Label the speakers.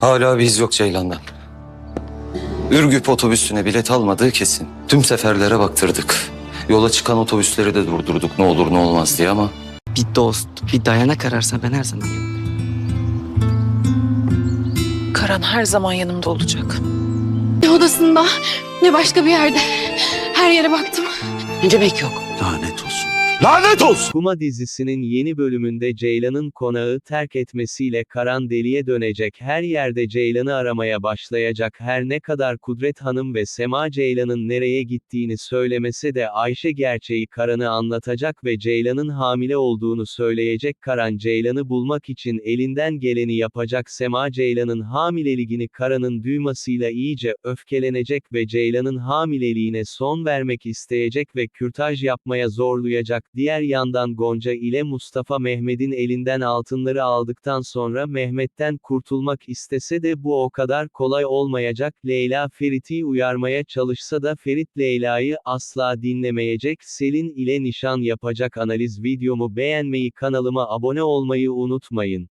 Speaker 1: Hala bir iz yok Ceylan'dan. Ürgüp otobüsüne bilet almadığı kesin. Tüm seferlere baktırdık. Yola çıkan otobüsleri de durdurduk ne olur ne olmaz diye ama
Speaker 2: Bir dost, bir dayanak ararsa ben her zaman yanındayım.
Speaker 3: Karan her zaman yanımda olacak.
Speaker 4: Ne odasında ne başka bir yerde. Her yere baktım.
Speaker 2: Ne demek yok?
Speaker 5: Lanet olsun.
Speaker 1: Lanet olsun!
Speaker 6: Kuma dizisinin yeni bölümünde Ceylan'ın konağı terk etmesiyle Karan deliye dönecek her yerde Ceylan'ı aramaya başlayacak her ne kadar Kudret Hanım ve Sema Ceylan'ın nereye gittiğini söylemese de Ayşe gerçeği Karan'ı anlatacak ve Ceylan'ın hamile olduğunu söyleyecek Karan Ceylan'ı bulmak için elinden geleni yapacak Sema Ceylan'ın hamileliğini Karan'ın duymasıyla iyice öfkelenecek ve Ceylan'ın hamileliğine son vermek isteyecek ve kürtaj yapmaya zorlayacak. Diğer yandan Gonca ile Mustafa Mehmet'in elinden altınları aldıktan sonra Mehmet'ten kurtulmak istese de bu o kadar kolay olmayacak. Leyla Ferit'i uyarmaya çalışsa da Ferit Leyla'yı asla dinlemeyecek. Selin ile nişan yapacak analiz videomu beğenmeyi kanalıma abone olmayı unutmayın.